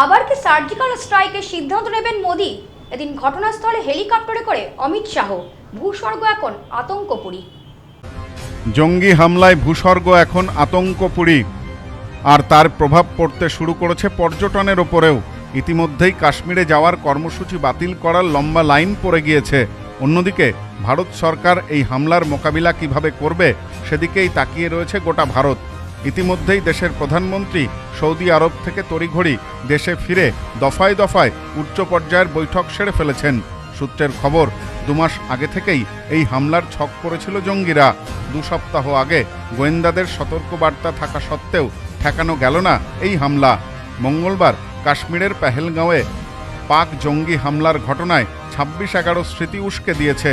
আবার কি সার্জিক্যাল স্ট্রাইকের সিদ্ধান্ত নেবেন মোদি। এদিন ঘটনাস্থলে হেলিকপ্টারে করে অমিত শাহ। ভূস্বর্গ এখন আতঙ্কপুরী। জঙ্গি হামলায় ভূস্বর্গ এখন আতঙ্কপুরী। আর তার প্রভাব পড়তে শুরু করেছে পর্যটনের ওপরেও। ইতিমধ্যেই কাশ্মীরে যাওয়ার কর্মসূচি বাতিল করার লম্বা লাইন পড়ে গিয়েছে। অন্যদিকে, ভারত সরকার এই হামলার মোকাবিলা কীভাবে করবে, সেদিকেই তাকিয়ে রয়েছে গোটা ভারত। ইতিমধ্যেই দেশের প্রধানমন্ত্রী সৌদি আরব থেকে তড়িঘড়ি দেশে ফিরে দফায় দফায় উচ্চ পর্যায়ের বৈঠক সেরে ফেলেছেন। সূত্রের খবর, দুমাস আগে থেকেই এই হামলার ছক করেছিল জঙ্গিরা। দু সপ্তাহ আগে গোয়েন্দাদের সতর্কবার্তা থাকা সত্ত্বেও ঠেকানো গেল না এই হামলা। মঙ্গলবার কাশ্মীরের পেহেলগাঁওয়ে পাক জঙ্গি হামলার ঘটনায় ছাব্বিশ এগারো স্মৃতি উস্কে দিয়েছে।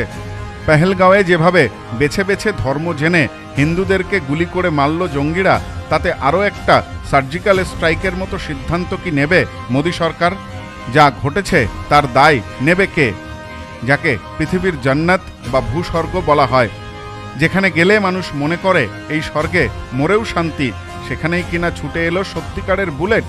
পেহেলগাঁওয়ে যেভাবে বেছে বেছে ধর্ম জেনে হিন্দুদেরকে গুলি করে মারল জঙ্গিরা, তাতে আরও একটা সার্জিক্যাল স্ট্রাইকের মতো সিদ্ধান্ত কি নেবে মোদী সরকার? যা ঘটেছে তার দায় নেবে কে? যাকে পৃথিবীর জান্নাত বা ভূস্বর্গ বলা হয়। যেখানে গেলে মানুষ মনে করে এই স্বর্গে মরেও শান্তি, সেখানেই কিনা ছুটে এলো সত্যিকারের বুলেট।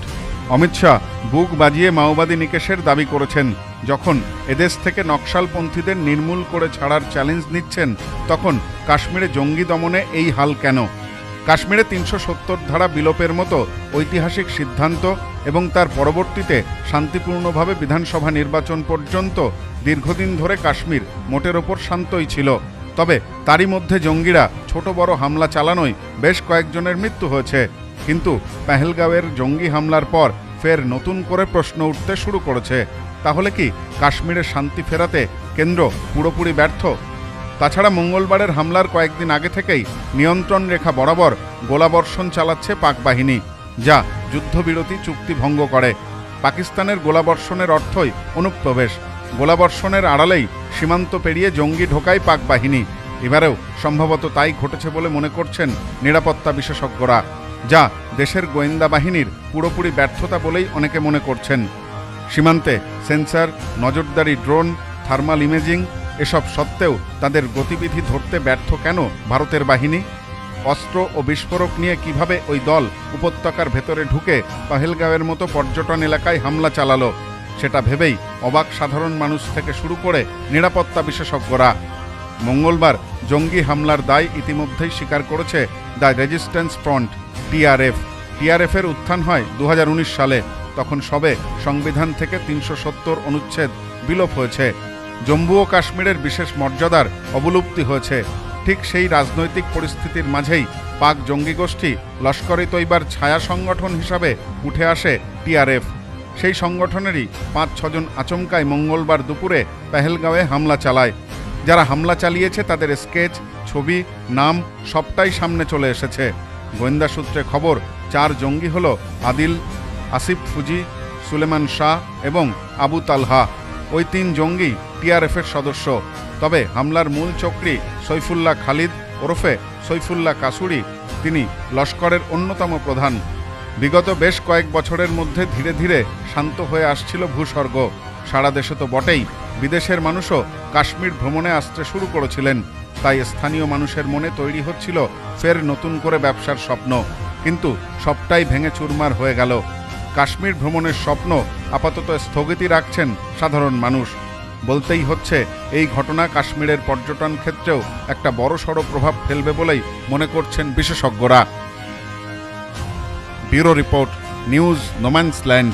অমিত শাহ বুক বাজিয়ে মাওবাদী নিকেশের দাবি করেছেন। যখন এদেশ থেকে নকশালপন্থীদের নির্মূল করে ছাড়ার চ্যালেঞ্জ নিচ্ছেন, তখন কাশ্মীরে জঙ্গি দমনে এই হাল কেন? কাশ্মীরে তিনশো সত্তর ধারা বিলোপের মতো ঐতিহাসিক সিদ্ধান্ত এবং তার পরবর্তীতে শান্তিপূর্ণভাবে বিধানসভা নির্বাচন পর্যন্ত দীর্ঘদিন ধরে কাশ্মীর মোটের ওপর শান্তই ছিল। তবে তারই মধ্যে জঙ্গিরা ছোট বড় হামলা চালানোয় বেশ কয়েকজনের মৃত্যু হয়েছে। কিন্তু পেহেলগাঁওয়ের জঙ্গি হামলার পর ফের নতুন করে প্রশ্ন উঠতে শুরু করেছে। তাহলে কি কাশ্মীরে শান্তি ফেরাতে কেন্দ্র পুরোপুরি ব্যর্থ? তাছাড়া মঙ্গলবারের হামলার কয়েকদিন আগে থেকেই নিয়ন্ত্রণ রেখা বরাবর গোলাবর্ষণ চালাচ্ছে পাক বাহিনী। যা যুদ্ধবিরতি চুক্তি ভঙ্গ করে। পাকিস্তানের গোলাবর্ষণের অর্থই অনুপ্রবেশ। গোলাবর্ষণের আড়ালেই সীমান্ত পেরিয়ে জঙ্গি ঢোকায় পাক বাহিনী। এবারেও সম্ভবত তাই ঘটেছে বলে মনে করছেন নিরাপত্তা বিশেষজ্ঞরা, যা দেশের গোয়েন্দা বাহিনীর পুরোপুরি ব্যর্থতা বলেই অনেকে মনে করছেন। সীমান্তে সেন্সর, নজরদারি ড্রোন, থার্মাল ইমেজিং, এসব সত্ত্বেও তাদের গতিবিধি ধরতে ব্যর্থ কেন ভারতের বাহিনী? অস্ত্র ও বিস্ফোরক নিয়ে কীভাবে ওই দল উপত্যকার ভেতরে ঢুকে পহেলগাঁওয়ের মতো পর্যটন এলাকায় হামলা চালালো, সেটা ভেবেই অবাক সাধারণ মানুষ থেকে শুরু করে নিরাপত্তা বিশেষজ্ঞরা। মঙ্গলবার জঙ্গি হামলার দায় ইতিমধ্যেই স্বীকার করেছে দ্য রেজিস্ট্যান্স ফ্রন্ট, টিআরএফ। টিআরএফের উত্থান হয় দু হাজার উনিশ সালে। তখন সবে সংবিধান থেকে তিনশো সত্তর অনুচ্ছেদ বিলোপ হয়েছে। জম্মু ও কাশ্মীরের বিশেষ মর্যাদার অবলুপ্তি হয়েছে। ঠিক সেই রাজনৈতিক পরিস্থিতির মাঝেই পাক জঙ্গি গোষ্ঠী লস্করে তৈবার ছায়া সংগঠন হিসাবে উঠে আসে টিআরএফ। সেই সংগঠনেরই পাঁচ ছজন আচমকায় মঙ্গলবার দুপুরে পেহেলগাঁওয়ে হামলা চালায়। যারা হামলা চালিয়েছে তাদের স্কেচ, ছবি, নাম সবটাই সামনে চলে এসেছে। গোয়েন্দা সূত্রে খবর, চার জঙ্গি হল আদিল আসিফ ফুজি, সুলেমান শাহ এবং আবু তালহা। ওই তিন জঙ্গি টিআরএফের সদস্য। তবে হামলার মূল চক্রী সৈফুল্লাহ খালিদ, ওরফে সৈফুল্লাহ কাসুরি, তিনি লস্করের অন্যতম প্রধান। বিগত বেশ কয়েক বছরের মধ্যে ধীরে ধীরে শান্ত হয়ে আসছিল ভূস্বর্গ। সারা দেশে তো বটেই, বিদেশের মানুষও কাশ্মীর ভ্রমণে আসতে শুরু করেছিলেন। তাই স্থানীয় মানুষের মনে তৈরি হচ্ছিল ফের নতুন করে ব্যবসার স্বপ্ন। কিন্তু সবটাই ভেঙে চুরমার হয়ে গেল। কাশ্মীর ভ্রমণের স্বপ্ন আপাতত স্থগিতি রাখছেন সাধারণ মানুষ। বলতেই হচ্ছে, এই ঘটনা কাশ্মীরের পর্যটন ক্ষেত্রেও একটা বড়সড় প্রভাব ফেলবে বলেই মনে করছেন বিশেষজ্ঞরা। Bureau report, news no man's land